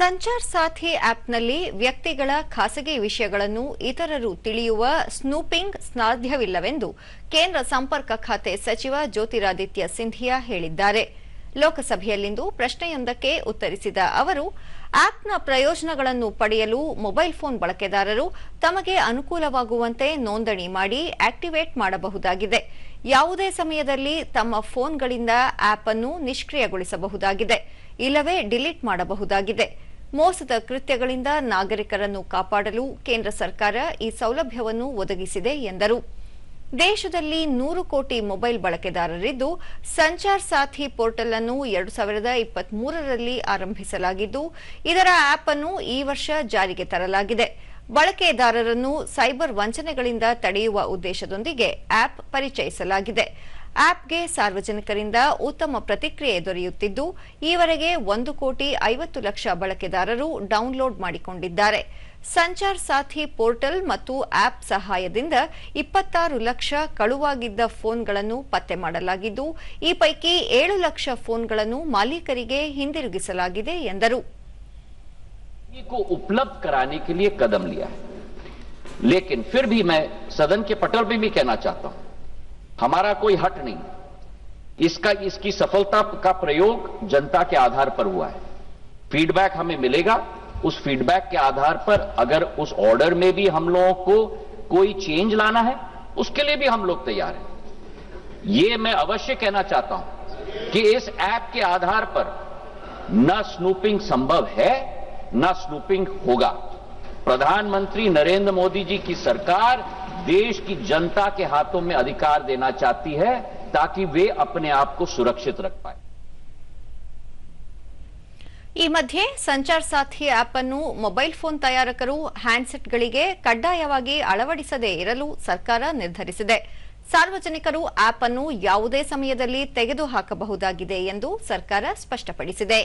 ಸಂಚಾರ್ ಸಾಥಿ ಆಪ್ನಲ್ಲಿ ವ್ಯಕ್ತಿಗಳ ಖಾಸಗಿ ವಿಷಯಗಳನ್ನು ಇತರರು ತಿಳಿಯುವ ಸ್ನೂಪಿಂಗ್ ಸಾಧ್ಯವಿಲ್ಲವೆಂದು ಕೇಂದ್ರ ಸಂಪರ್ಕ ಖಾತೆ ಸಚಿವ ಜ್ಯೋತಿರಾದಿತ್ಯ ಸಿಂಧಿಯಾ ಹೇಳಿದ್ದಾರೆ. ಲೋಕಸಭೆಯಲ್ಲಿಂದು ಪ್ರಶ್ನೆಯೊಂದಕ್ಕೆ ಉತ್ತರಿಸಿದ ಅವರು ಆಪ್ನ ಪ್ರಯೋಜನಗಳನ್ನು ಪಡೆಯಲು ಮೊಬೈಲ್ ಫೋನ್ ಬಳಕೆದಾರರು ತಮಗೆ ಅನುಕೂಲವಾಗುವಂತೆ ನೋಂದಣಿ ಮಾಡಿ ಆಕ್ಟಿವೇಟ್ ಮಾಡಬಹುದಾಗಿದೆ. ಯಾವುದೇ ಸಮಯದಲ್ಲಿ ತಮ್ಮ ಫೋನ್ಗಳಿಂದ ಆಪ್ ಅನ್ನು ನಿಷ್ಕ್ರಿಯಗೊಳಿಸಬಹುದಾಗಿದೆ. ಇಲ್ಲವೇ ಡಿಲೀಟ್ ಮಾಡಬಹುದಾಗಿದೆ. ಮೋಸದ ಕೃತ್ಯಗಳಿಂದ ನಾಗರಿಕರನ್ನು ಕಾಪಾಡಲು ಕೇಂದ್ರ ಸರ್ಕಾರ ಈ ಸೌಲಭ್ಯವನ್ನು ಒದಗಿಸಿದೆ ಎಂದರು. ದೇಶದಲ್ಲಿ ನೂರು ಕೋಟಿ ಮೊಬೈಲ್ ಬಳಕೆದಾರರಿದ್ದು, ಸಂಚಾರ್ ಸಾಥಿ ಪೋರ್ಟಲ್ ಅನ್ನು ಎರಡು ಸಾವಿರದ ಇಪ್ಪತ್ಮೂರರಲ್ಲಿ ಆರಂಭಿಸಲಾಗಿದ್ದು, ಇದರ ಆಪ್ ಅನ್ನು ಈ ವರ್ಷ ಜಾರಿಗೆ ತರಲಾಗಿದೆ. ಬಳಕೆದಾರರನ್ನು ಸೈಬರ್ ವಂಚನೆಗಳಿಂದ ತಡೆಯುವ ಉದ್ದೇಶದೊಂದಿಗೆ ಆಪ್ ಪರಿಚಯಿಸಲಾಗಿದೆ. ಆಪ್ಗೆ ಸಾರ್ವಜನಿಕರಿಂದ ಉತ್ತಮ ಪ್ರತಿಕ್ರಿಯೆ ದೊರೆಯುತ್ತಿದ್ದು ಈವರೆಗೆ ಒಂದು ಕೋಟಿ ಐವತ್ತು ಲಕ್ಷ ಬಳಕೆದಾರರು ಡೌನ್ಲೋಡ್ ಮಾಡಿಕೊಂಡಿದ್ದಾರೆ ಸಂಚಾರ್ ಸಾಥಿ ಪೋರ್ಟಲ್ ಮತ್ತು ಆಪ್ ಸಹಾಯದಿಂದ ಇಪ್ಪತ್ತಾರು ಲಕ್ಷ ಕಳುವಾಗಿದ್ದ ಫೋನ್ಗಳನ್ನು ಪತ್ತೆ ಮಾಡಲಾಗಿದ್ದು ಈ ಪೈಕಿ ಏಳು ಲಕ್ಷ ಫೋನ್ಗಳನ್ನು ಮಾಲೀಕರಿಗೆ ಹಿಂದಿರುಗಿಸಲಾಗಿದೆ ಎಂದರು को उपलब्ध कराने के लिए कदम लिया है लेकिन फिर भी मैं सदन के पटल में भी कहना चाहता हूं हमारा कोई हट नहीं। इसका, इसकी सफलता का प्रयोग जनता के आधार पर हुआ है। फीडबैक हमें मिलेगा। उस फीडबैक के आधार पर अगर उस ऑर्डर में भी हम लोगों को कोई चेंज लाना है, उसके लिए भी हम लोग तैयार हैं। ये मैं अवश्य कहना चाहता हूँ कि इस ऐप के आधार पर न स्नूपिंग संभव है, न स्नूपिंग होगा। प्रधानमंत्री नरेंद्र मोदी जी की सरकार देश की जनता के हाथों में अधिकार देना चाहती है ताकि वे अपने आप को सुरक्षित रख पाए ಈ ಮಧ್ಯೆ ಸಂಚಾರ್ ಸಾಥಿ ಆಪ್ ಅನ್ನು ಮೊಬೈಲ್ ಫೋನ್ ತಯಾರಕರು ಹ್ಯಾಂಡ್ಸೆಟ್ಗಳಿಗೆ ಕಡ್ಡಾಯವಾಗಿ ಅಳವಡಿಸದೇ ಇರಲು ಸರ್ಕಾರ ನಿರ್ಧರಿಸಿದೆ ಸಾರ್ವಜನಿಕರು ಆಪ್ ಅನ್ನು ಯಾವುದೇ ಸಮಯದಲ್ಲಿ ತೆಗೆದುಹಾಕಬಹುದಾಗಿದೆ ಎಂದು ಸರ್ಕಾರ ಸ್ಪಷ್ಟಪಡಿಸಿದೆ